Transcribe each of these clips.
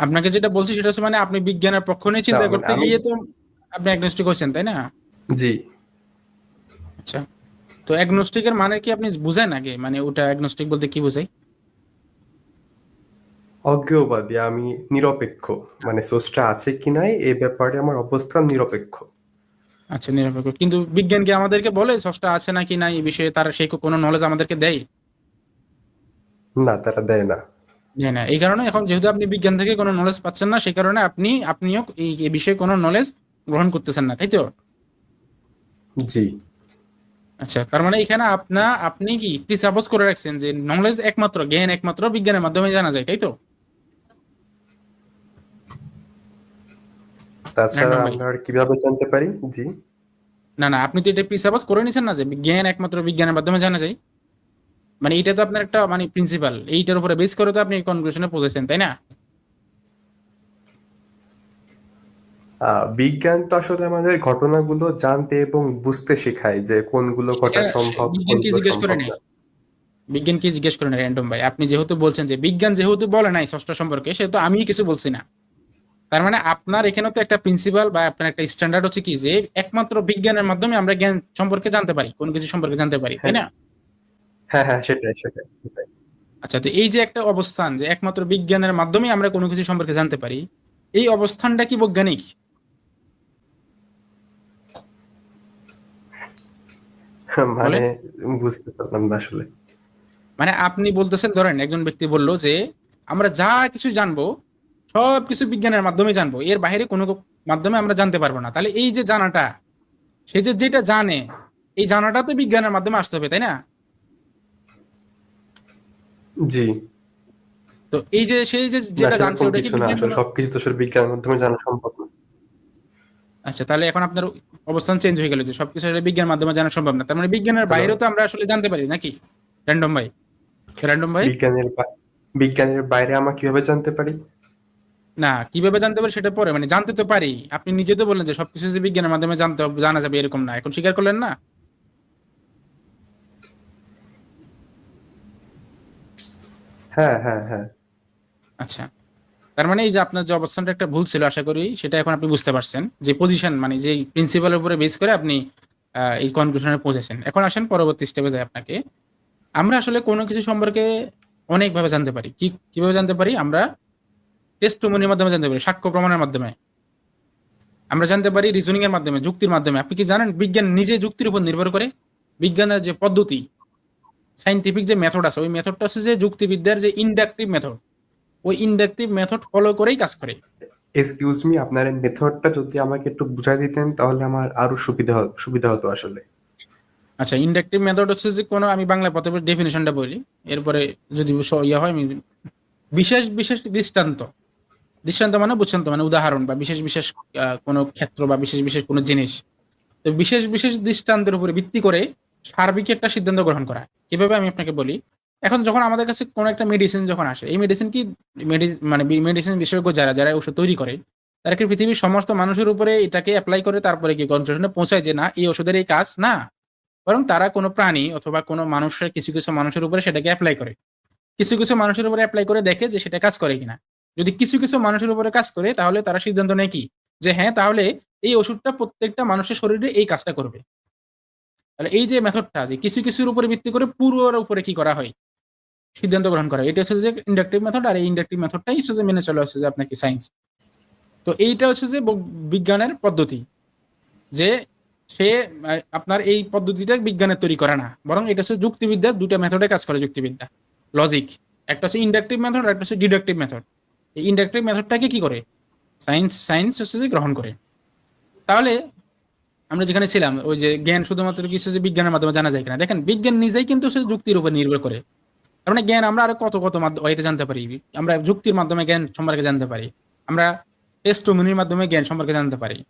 আপনাকে যেটা বলছি সেটা হচ্ছে মানে আপনি বিজ্ঞানের পক্ষ নিয়ে চিন্তা করতে গিয়ে তো আপনি অ্যাগনোস্টিক হয়েছেন তাই না? জি। আচ্ছা। তো অ্যাগনোস্টিকের মানে কি আপনি বুঝেন আগে? মানে ওটা অ্যাগনোস্টিক বলতে কি বোঝায় অজ্ঞেয়বাদী আমি নিরপেক্ষ। মানে সোর্সটা আছে কি নাই এ ব্যাপারে আমার অবস্থান নিরপেক্ষ। আচ্ছা নিরপেক্ষ। কিন্তু বিজ্ঞান কি আমাদেরকে বলে সষ্টা আছে নাকি নাই এই বিষয়ে তার সেই কোনো নলেজ আমাদেরকে দেয়? না তারা দেয় না। দেয় না এই কারণে এখন যেহেতু আপনি বিজ্ঞান থেকে কোনো নলেজ পাচ্ছেন না সেই কারণে আপনি আপনিও এই এই বিষয়ে কোনো নলেজ গ্রহণ করতেছেন না তাই তো? জি। আচ্ছা তার মানে এখানে আপনা আপনি কি প্রিসাপোজ করে রাখছেন যে নলেজ একমাত্র জ্ঞান একমাত্র বিজ্ঞানের মাধ্যমে জানা যায় তাই তো? তাছাড়া আমরা কীভাবে জানতে পারি? জি। না না আপনি তো এটা প্রিসাপোজ করে নিছেন না যে জ্ঞান একমাত্র বিজ্ঞানের মাধ্যমে জানা যায়। মানে এটা তো আপনার একটা মানে প্রিন্সিপাল এইটার উপরে বেস করে তো আপনি কনক্লুশনে পৌঁছেছেন তাই না? বিজ্ঞান তো আসলে আমাদের ঘটনাগুলো জানতে এবং বুঝতে শেখায় যে কোনগুলো ঘটা সম্ভব বিজ্ঞান কি জিজ্ঞেস করে নাই না। বিজ্ঞান কি জিজ্ঞেস করেন র্যান্ডম ভাই? আপনি যেহেতু বলছেন যে বিজ্ঞান যেহেতু বলে নাই ষষ্ঠ সম্পর্কে সেহেতু আমি কিছু বলছি না। তার মানে আপনার এখানে তো একটা প্রিন্সিপাল বা আপনার একটা স্ট্যান্ডার্ড হচ্ছে কি যে একমাত্র বিজ্ঞানের মাধ্যমে আমরা জ্ঞান সম্পর্কে জানতে পারি কোন কিছু সম্পর্কে জানতে পারি তাই না? হ্যাঁ হ্যাঁ সেটাই সেটাই সেটাই। আচ্ছা তো এই যে একটা অবস্থান যে একমাত্র বিজ্ঞানের মাধ্যমে আমরা কোনো কিছু সম্পর্কে জানতে পারি এই অবস্থানটা কি বৈজ্ঞানিক? মানে বুঝতে পারলাম না আসলে। মানে আপনি বলতেছেন ধরেন একজন ব্যক্তি বলল যে আমরা যা কিছু জানব সব কিছু বিজ্ঞানের মাধ্যমে জানব এর বাইরে কোনো মাধ্যমে আমরা জানতে পারব না। তাহলে এই যে জানাটা সে যে যেটা জানে এই জানাটা তো বিজ্ঞানের মাধ্যমে আসতে হবে তাই না? জি। তো এই যে সেই যে যেটা জানছে ওটা কি সবকিছু তো বিজ্ঞানের মাধ্যমে জানা সম্ভব না। আচ্ছা তাহলে এখন আপনার অবস্থান চেঞ্জ হয়ে গেল যে সবকিছু আসলে বিজ্ঞানের মাধ্যমে জানা সম্ভব না। তার মানে বিজ্ঞানের বাইরেও তো আমরা আসলে জানতে পারি নাকি? র্যান্ডম ভাই। র্যান্ডম ভাই? বিজ্ঞানের বিজ্ঞানের বাইরে আমরা কীভাবে জানতে পারি? না কীভাবে জানতে পারি সেটা পরে। মানে জানতে তো পারি। আপনি নিজে তো বললেন যে সবকিছু যে বিজ্ঞানের মাধ্যমে জানতে হবে জানা যাবে এরকম না। এখন স্বীকার করলেন না? হ্যাঁ হ্যাঁ হ্যাঁ। আচ্ছা। তার মানে এই যে আপনার যে অবস্থানটা একটা ভুল ছিল, আশা করি সেটা এখন আপনি বুঝতে পারছেন যে পজিশন মানে যে প্রিন্সিপালের উপরে বেস করে আপনি এই কনক্লুশনে পৌঁছেছেন। এখন আসেন পরবর্তী স্টেপে যায় আপনাকে। আমরা আসলে কোনো কিছু সম্পর্কে অনেকভাবে জানতে পারি। কি, কীভাবে জানতে পারি? আমরা টেস্ট টেস্টমনির মাধ্যমে জানতে পারি, সাক্ষ্য প্রমাণের মাধ্যমে। আমরা জানতে পারি রিজনিং এর মাধ্যমে, যুক্তির মাধ্যমে। আপনি কি জানেন? বিজ্ঞান নিজে যুক্তির উপর নির্ভর করে। বিজ্ঞানের যে পদ্ধতি সাইন্টিফিক যে মেথড আছে ওই মেথডটা হচ্ছে যে যুক্তিবিদ্যার যে ইন্ডাকটিভ মেথড ওই ইন্ডাকটিভ মেথড ফলো করেই কাজ করে। এক্সকিউজ মি আপনার মেথডটা যদি আমাকে একটু বুঝাই দিতেন তাহলে আমার আরও সুবিধা সুবিধা হতো আসলে। আচ্ছা ইন্ডাকটিভ মেথড হচ্ছে যে কোনো আমি বাংলা পথে ডেফিনেশনটা বলি। এরপরে যদি ইয়ে হয় আমি বিশেষ বিশেষ দৃষ্টান্ত। দৃষ্টান্ত মানে বুঝছেন তো মানে উদাহরণ বা বিশেষ বিশেষ কোনো ক্ষেত্র বা বিশেষ বিশেষ কোনো জিনিস। তো বিশেষ বিশেষ দৃষ্টান্তের উপরে ভিত্তি করে সার্বিক একটা সিদ্ধান্ত গ্রহণ করা। কীভাবে আমি আপনাকে বলি, এখন যখন আমাদের কাছে কোনো একটা মেডিসিন যখন আসে, এই মেডিসিন কি মানে মেডিসিন বিশেষজ্ঞ যারা যারা ওষুধ তৈরি করে, তারা কি পৃথিবীর সমস্ত মানুষের উপরে এটাকে অ্যাপ্লাই করে তারপরে কি কনক্লুশনে পৌঁছায় যে না, এই ওষুধের এই কাজ না। বরং তারা কোনো প্রাণী অথবা কোনো মানুষের, কিছু কিছু মানুষের উপরে সেটাকে অ্যাপ্লাই করে। কিছু কিছু মানুষের উপরে অ্যাপ্লাই করে দেখে যে সেটা কাজ করে কিনা। যদি কিছু কিছু মানুষের উপরে কাজ করে, তাহলে তারা সিদ্ধান্ত নেয় কি? যে হ্যাঁ তাহলে এই ওষুধটা প্রত্যেকটা মানুষের শরীরে এই কাজটা করবে। তাহলে এই যে মেথডটা যে কিছু কিছুর উপরে ভিত্তি করে পুরোর উপরে কি করা হয়? সিদ্ধান্ত গ্রহণ করা এটা হচ্ছে যে ইন্ডাকটিভ মেথড আর এই ইন্ডাকটিভ মেথডটাই হচ্ছে যে মেনে চলে হচ্ছে যে আপনাকে সায়েন্স তো এইটা হচ্ছে যে বিজ্ঞানের পদ্ধতি, যে সে আপনার এই পদ্ধতিটা বিজ্ঞানের তৈরি করে না। বরং এটা হচ্ছে যুক্তিবিদ্যা দুটা মেথডে কাজ করে যুক্তিবিদ্যা। লজিক একটা হচ্ছে ইন্ডাকটিভ মেথড আর একটা হচ্ছে ডিডাকটিভ মেথড এই ইন্ডাকটিভ মেথডটাকে কি করে? সায়েন্স সায়েন্স হচ্ছে যে গ্রহণ করে। তাহলে আমরা যেখানে ছিলাম, ওই যে জ্ঞান শুধুমাত্র কিছু যে বিজ্ঞানের মাধ্যমে জানা যায় কিনা। দেখেন, বিজ্ঞান নিজেই কিন্তু হচ্ছে যুক্তির উপর নির্ভর করে। তার মানে জ্ঞান আমরা আরও কত কত মাধ্য- ওয়েতে জানতে পারি। আমরা যুক্তির মাধ্যমে জ্ঞান সম্পর্কে জানতে পারি। আমরা টেস্টমনির মাধ্যমে জ্ঞান সম্পর্কে জানতে পারি।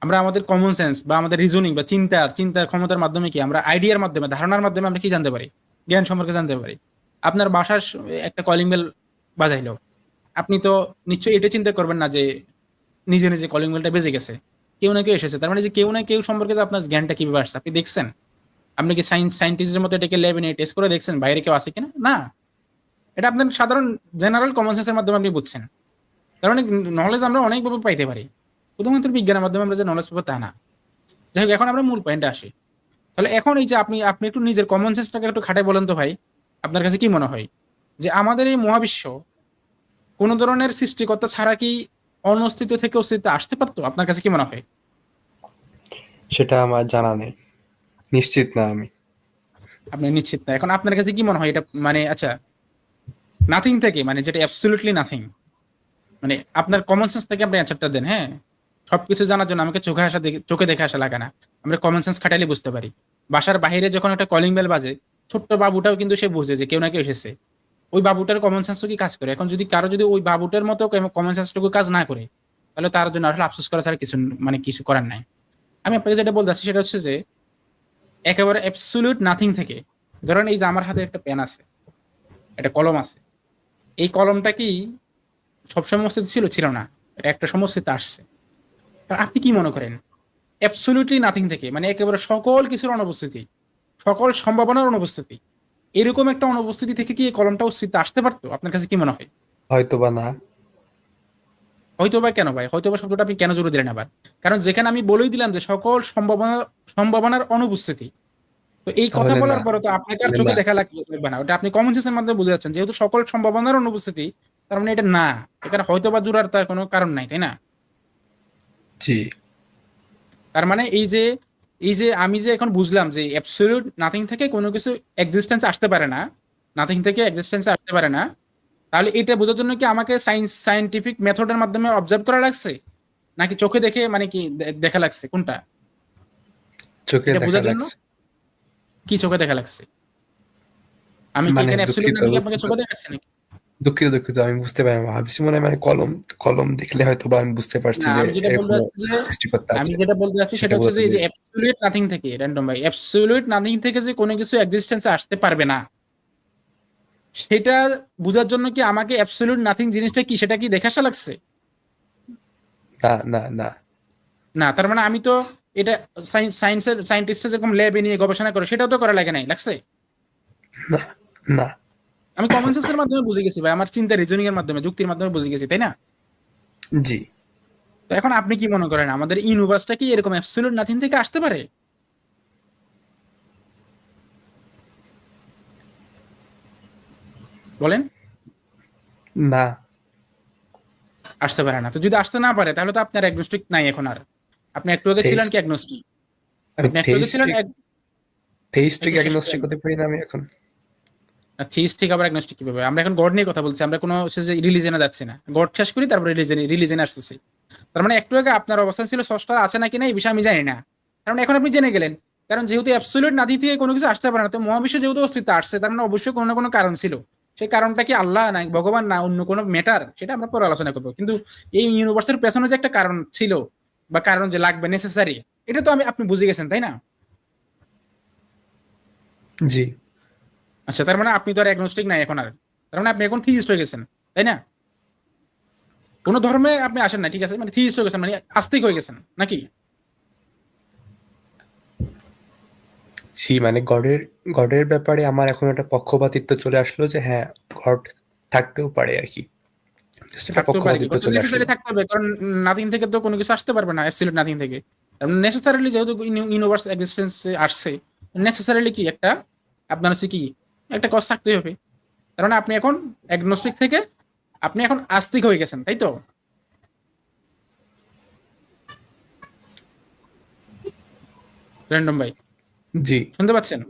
আমরা আমাদের কমন সেন্স বা আমাদের রিজনিং বা চিন্তার চিন্তার ক্ষমতার মাধ্যমে কি আমরা আইডিয়ার মাধ্যমে, ধারণার মাধ্যমে আমরা কি জানতে পারি? জ্ঞান সম্পর্কে জানতে পারি। আপনার বাসার একটা কলিং বেল বাজাইলো। আপনি তো নিশ্চয়ই এটা চিন্তা করবেন না যে নিজে নিজে কলিং বেলটা বেজে গেছে। কেউ না কেউ এসেছে। তার মানে যে কেউ না কেউ সম্পর্কে আপনার জ্ঞানটা কীভাবে আসছে, আপনি দেখছেন? আপনি কি সায়েন্স সায়েন্টিস্টের মতো এটাকে ল্যাবে নিয়ে টেস্ট করে দেখছেন? বাইরে কেউ আছে কিনা? না। এটা আপনার সাধারণ জেনারেল কমন সেন্সের মাধ্যমে আপনি বুঝছেন। তার মানে নলেজ আমরা অনেকভাবে পাইতে পারি। শুধুমাত্র বিজ্ঞানের মাধ্যমে আমরা যে নলেজ পাবো তা না। যাই হোক, এখন আমরা মূল পয়েন্টে আসি। তাহলে এখন এই যে আপনি আপনি একটু নিজের কমন সেন্সটাকে একটু খাটাই বলেন তো ভাই, আপনার কাছে কি মনে হয়? যে আমাদের এই মহাবিশ্ব কোন ধরনের সৃষ্টিকর্তা ছাড়া কি অনস্তিত্ব থেকে অস্তিত্ব আসতে পারতো? আপনার কাছে কি মনে হয়? সেটা আমার জানা নেই। নিশ্চিত না আমি। আপনি নিশ্চিত না। এখন আপনার কাছে কি মনে হয়? এটা মানে আচ্ছা নাথিং থেকে মানে যেটা অ্যাবসলিউটলি নাথিং মানে আপনার কমন সেন্স থেকে আপনি অ্যান্সারটা দেন হ্যাঁ? সবকিছু জানার জন্য আমাকে চোখে আসা দেখে চোখে দেখে আসা লাগে না। আমরা কমন সেন্স খাটাইলে বুঝতে পারি। বাসার বাইরে যখন একটা কলিং বেল বাজে ছোট্ট বাবুটাও কিন্তু সে বুঝে যে কেউ না কেউ এসেছে। ওই বাবুটার কমন সেন্স কি কাজ করে? এখন যদি কারও যদি ওই বাবুটার মতো কমন সেন্সটুকু কাজ না করে, তাহলে তার জন্য আসলে আফসোস করা ছাড়া কিছু মানে কিছু করার নাই। আমি আপনাকে যেটা বলতে সেটা হচ্ছে যে, একেবারে অ্যাবসলিউট নাথিং থেকে, ধরেন এই যে আমার হাতে একটা পেন আছে, একটা কলম আছে, এই কলমটা কি সবসময় অস্তিত্ব ছিল? ছিল না। একটা সমস্যাতে আসছে। আপনি কি মনে করেন? অ্যাবসলিউটলি নাথিং থেকে মানে একেবারে সকল কিছুর অনুপস্থিতি, সকল সম্ভাবনার অনুপস্থিতি এরকম একটা অনুপস্থিতি থেকে কি এই কলমটা অস্তিত্ব আসতে পারতো? আপনার কাছে কি মনে হয়? হয়তো বা না। হয়তো বা কেন ভাই? হয়তো বা শব্দটা আপনি কেন জোরে দিলেন আবার? কারণ যেখানে আমি বলেই দিলাম যে সকল সম্ভাবনা সম্ভাবনার অনুপস্থিতি। তো এই কথা বলার। পরে তো আপনাকে আর চোখে। দেখা লাগ- লাগবে না। ওটা আপনি কমন সেন্সের মাধ্যমে বুঝে যাচ্ছেন। যেহেতু সকল সম্ভাবনার অনুপস্থিতি তার মানে এটা না। এখানে হয়তো বা জোরার তার কোনো কারণ নাই তাই না? জি। তার মানে এই যে এই যে আমি যে এখন বুঝলাম যে অ্যাবসলিউট নাথিং থেকে কোনো কিছু এক্সিস্টেন্স আসতে পারে না নাথিং থেকে এক্সিস্টেন্স আসতে পারে না তাহলে এটা বোঝার জন্য কি আমাকে সায়েন্স সায়েন্টিফিক মেথডের মাধ্যমে অবজার্ভ করা লাগছে? নাকি চোখে দেখে মানে কি দেখা লাগছে? কোনটা? চোখে দেখা বোঝার জন্য? কি চোখে দেখা লাগছে? আমি কি মানে এখানে অ্যাবসলিউট নাথিং আপনাকে চোখে দেখাচ্ছি নাকি? দুঃখিত দুঃখিত আমি বুঝতে পারি ভাবছি মনে মানে কলম কলম দেখলে হয়তো বা আমি বুঝতে পারছি যে আমি যেটা বলতে চাচ্ছি সেটা হচ্ছে যে অ্যাবসলিউট নাথিং থেকে র্যান্ডম ভাই অ্যাবসলিউট নাথিং থেকে যে কোনো কিছু এক্সিস্টেন্সে আসতে পারবে না। সেটা বোঝার জন্য কি আমাকে অ্যাবসলিউট নাথিং জিনিসটা কি সেটা কি দেখা লাগছে? না না না। না তার মানে আমি তো এটা সায়েন্সের সায়েন্টিস্ট যেরকম ল্যাবে নিয়ে গবেষণা করে সেটাও তো করা লাগে নাই লাগছে? না না। আমি কমন সেন্সের মাধ্যমে বুঝে গেছি ভাই আমার চিন্তা রিজনিং এর মাধ্যমে যুক্তির মাধ্যমে বুঝে গেছি তাই না? জি। তো এখন আপনি কি মনে করেন আমাদের ইউনিভার্সটা কি এরকম অ্যাবসলিউট নাথিং থেকে আসতে পারে? বলেন। না। আসতে পারে না। তো যদি আসতে না পারে তাহলে তো আপনার অ্যাগনোস্টিক নাই এখন আর। আপনি একটু আগে ছিলেন কি অ্যাগনোস্টিক আপনি একটু আগে ছিলেন থেইস্টিক অ্যাগনস্টিক হতে পারি না আমি এখন। থিস্টিক আবার অ্যাগনোস্টিক কীভাবে আমরা এখন গড নিয়ে কথা বলছি, আমরা কোনো যে রিলিজনে যাচ্ছি না। গড শেষ করি, তারপরে রিলিজনে রিলিজনে আসতেছি। তার মানে একটু আগে আপনার অবস্থান ছিল, ষষ্ঠ আছে নাকি না এই বিষয়ে আমি জানি না। কারণ এখন আপনি জেনে গেলেন। কারণ যেহেতু অ্যাবসলিউট নাথি থেকে কোনো কিছু আসতে পারে না, তো মহাবিশ্বে যেহেতু অস্তিত্ব আসছে, তার মানে অবশ্যই কোনো না কোনো কারণ ছিল। সেই কারণটা কি আল্লাহ না ভগবান না, অন্য কোনো ম্যাটার সেটা আমরা পরে আলোচনা করব। কিন্তু এই ইউনিভার্সের পেছনে যে একটা কারণ ছিল, বা কারণ যে লাগবে নেসেসারি এটা তো আমি, আপনি বুঝে গেছেন, তাই না? জি। আচ্ছা তার মানে আপনি তো আর অ্যাগনোস্টিক নাই এখন আর। তার মানে আপনি এখন থিইস্ট হয়ে গেছেন তাই না? কোন ধর্মে আপনি আসেন না ঠিক আছে? মানে থিইস্ট হয়ে গেছেন মানে আস্তিক হয়ে গেছেন নাকি? জি মানে গডের গডের ব্যাপারে আমার এখন একটা পক্ষপাতিত্ব চলে আসলো যে হ্যাঁ গড থাকতেও পারে আর কি। থাকতে হবে কারণ নাথিং থেকে তো কোনো কিছু আসতে পারবে না অ্যাবসলিউট নাথিং থেকে। নেসেসারিলি যেহেতু ইউনিভার্স এক্সিস্টেন্স আসছে নেসেসারিলি কি একটা আপনার হচ্ছে কি একটা কজ থাকতেই হবে। কারণ আপনি এখন অ্যাগনোস্টিক থেকে আপনি এখন আস্তিক হয়ে গেছেন তাই তো? র্যান্ডম ভাই। জি। শুনতে পাচ্ছেন?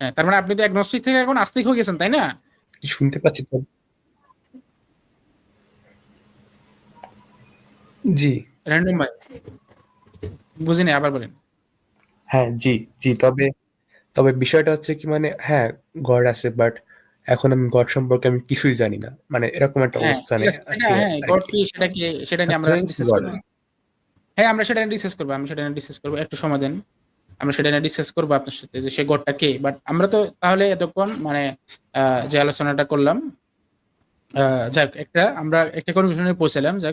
হ্যাঁ তার মানে আপনি তো অ্যাগনোস্টিক থেকে এখন আস্তিক হয়ে গেছেন তাই না? শুনতে পাচ্ছি তো। জি। র্যান্ডম ভাই। বুঝিনি আবার বলেন। হ্যাঁ জি জি তবে তবে বিষয়টা হচ্ছে কি মানে হ্যাঁ গড আছে বাট এখন আমি গড সম্পর্কে আমি কিছুই জানি না। মানে এরকম একটা হ্যাঁ অবস্থানে হ্যাঁ সেটা কি। সেটা নিয়ে আমরা হ্যাঁ আমরা সেটা নিয়ে ডিসকাস করব আমি সেটা নিয়ে ডিসকাস করব। একটু সময় দেন। আমরা সেটা নিয়ে ডিসকাস করব আপনার সাথে যে সে গডটা কে। বাট আমরা তো তাহলে এতক্ষণ মানে আহ, যে আলোচনাটা করলাম আহ, যাক একটা আমরা একটা কনক্লুশনে পৌঁছালাম যাক।